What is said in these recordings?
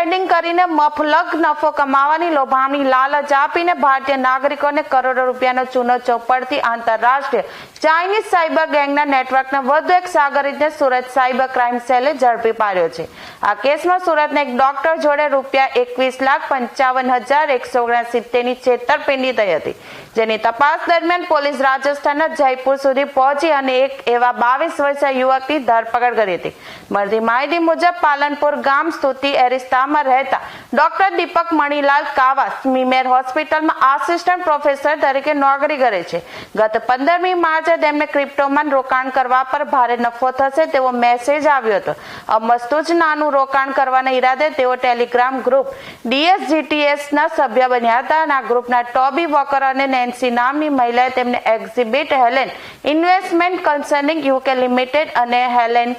કરીને મફલક નફો કમાવાની લોભામણી લાલચ આપીને ભારતીય નાગરિકોને કરોડો રૂપિયાનો ચૂનો ચોપડતી આંતરરાષ્ટ્રીય ચાઇનીઝ સાયબર ગેંગના નેટવર્કના વધુ એક સાગરિતને સુરત સાયબર ક્રાઇમ સેલે ઝડપી પાડ્યો છે. આ કેસમાં સુરતના એક ડોક્ટર જોડે રૂપિયા એકવીસ લાખ પંચાવન હજાર એકસો ઓગણસિત્તેરની છેતરપિંડી થઈ હતી. જેની તપાસ દરમિયાન પોલીસ રાજસ્થાનના જયપુર સુધી પહોંચી અને એક એવા બાવીસ વર્ષીય યુવકની ધરપકડ કરી હતી. મળતી માહિતી મુજબ પાલનપુર ગામ સ્તુતિ એરિસ્તામાં રહેતા ડોક્ટર દીપક મણીલાલ કાવા સ્મીમેર હોસ્પિટલમાં આસિસ્ટન્ટ પ્રોફેસર તરીકે નોકરી કરે છે. ગત પંદરમી માર્ચે તેમને ક્રિપ્ટોમાં રોકાણ કરવા પર ભારે નફો થશે તેવો મેસેજ આવ્યો હતો. અમસ્તુ જ નાનું રોકાણ કરવાના ઈરાદે તેઓ ટેલિગ્રામ ગ્રુપ ડીએસજીટીએસ ના સભ્ય બન્યા હતા અને આ ગ્રુપના ટોબી વોકર અને નેન્સી નામની મહિલાએ તેમને exhibit Helen investment concerning UK limited અને હેલેન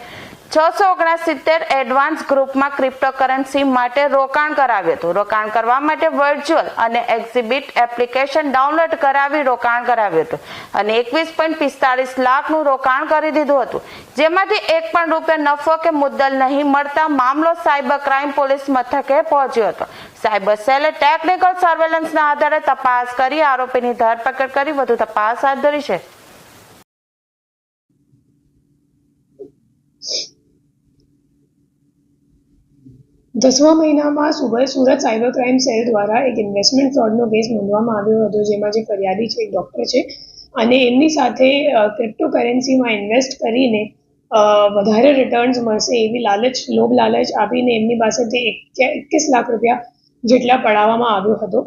છસો ઓગણસિત્તેર એડવાન્સ ગ્રુપમાં ક્રિપ્ટોકરન્સી માટે રોકાણ કરાવ્યું હતું. રોકાણ કરવા માટે વર્ચ્યુઅલ અને એક્ઝિબિટ એપ્લિકેશન ડાઉનલોડ કરાવી રોકાણ કરાવ્યું હતું અને એકવીસ પોઈન્ટ પિસ્તાળીસ લાખનું રોકાણ કરી દીધું હતું. જેમાંથી એક પણ રૂપિયા નફો કે મુદ્દલ નહીં મળતા મામલો સાયબર ક્રાઇમ પોલીસ મથકે પહોંચ્યો હતો. સાયબર સેલે ટેકનિકલ સર્વેલન્સના આધારે તપાસ કરી આરોપીની ધરપકડ કરી. વધુ તપાસ હાથ ધરી છે. દસમા મહિનામાં Surat Surat cyber crime cell દ્વારા એક ઇન્વેસ્ટમેન્ટ ફ્રોડનો કેસ નોંધવામાં આવ્યો હતો, જેમાં જે ફરિયાદી છે એક ડૉક્ટર છે. અને એમની સાથે ક્રિપ્ટોકરન્સીમાં ઇન્વેસ્ટ કરીને વધારે રિટર્ન્સ મળશે એવી લાલચ, લોભ લાલચ આપીને એમની પાસેથી એકવીસ લાખ રૂપિયા જેટલા પડાવવામાં આવ્યો હતો.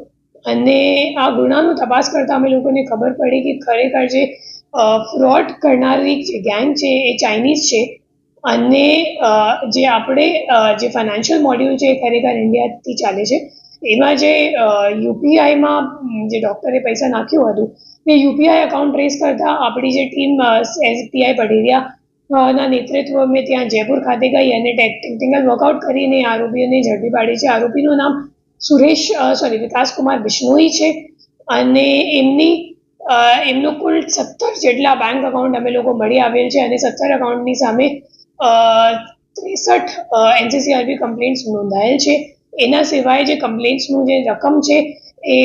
અને આ ગુનાનું તપાસ કરતા અમે લોકોને ખબર પડી કે ખરેખર જે ફ્રોડ કરનારી જે ગેંગ છે, એ ચાઇનીઝ છે. અને જે આપણે જે ફાઇનાન્શિયલ મોડ્યુલ છે એ ખરેખર ઇન્ડિયાથી ચાલે છે. એમાં જે યુપીઆઈમાં જે ડૉક્ટરે પૈસા નાખ્યું હતું એ યુપીઆઈ અકાઉન્ટ ટ્રેસ કરતા આપણી જે ટીમ એસપીઆઈ પઢેરિયા ના નેતૃત્વ મેં ત્યાં જયપુર ખાતે ગઈ અને ટેકનિકલ વર્કઆઉટ કરીને આરોપીઓને ઝડપી પાડી છે. આરોપીનું નામ સુરેશ સોરી વિકાસકુમાર બિશ્નોઈ છે અને એમની એમનું કુલ સત્તર જેટલા બેંક અકાઉન્ટ અમે લોકો મળી આવેલ છે અને સત્તર અકાઉન્ટની સામે ત્રેસઠ એનસીસીઆરબી કમ્પ્લેન્ટ્સ નોંધાયેલ છે. એના સિવાય જે કમ્પ્લેન્ટ્સનું જે રકમ છે, એ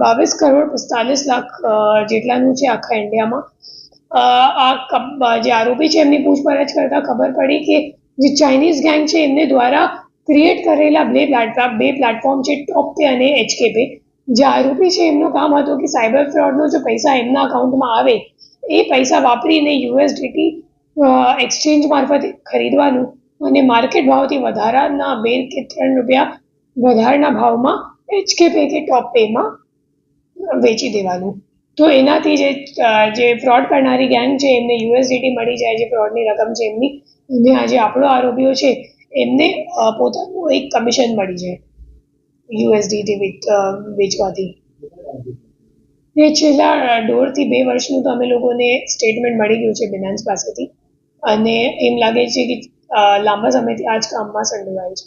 બાવીસ કરોડ પિસ્તાલીસ લાખ જેટલાનું છે આખા ઇન્ડિયામાં. આ જે આરોપી છે, એમની પૂછપરછ કરતા ખબર પડી કે જે ચાઇનીઝ ગેંગ છે, એમને દ્વારા ક્રિએટ કરેલા બે પ્લેટફોર્મ બે પ્લેટફોર્મ છે ટોપ પે અને એચકે પે જે આરોપી છે, એમનું કામ હતું કે સાયબર ફ્રોડનો જો પૈસા એમના અકાઉન્ટમાં આવે, એ પૈસા વાપરીને યુએસડીટી એક્સચેન્જ મારફતે ખરીદવાનું અને માર્કેટ ભાવથી વધારાના બે કે ત્રણ રૂપિયા વધારાના ભાવમાં એચકે પે કે ટોપ પેમાં વેચી દેવાનું. તો એનાથી જે જે ફ્રોડ કરનારી ગેંગ છે, એમને યુએસડીટી મળી જાય, જે ફ્રોડની રકમ છે એમની અને આ જે આપણો આરોપીઓ છે, એમને પોતાનું એક કમિશન મળી જાય યુએસડીટી વેચવાથી. એ છેલ્લા દોઢથી બે વર્ષનું તો અમે લોકોને સ્ટેટમેન્ટ મળી ગયું છે બિનાન્સ પાસેથી. અને એમ લાગે છે કે લાંબા સમયથી આ જ કામમાં સંડોવાય છે.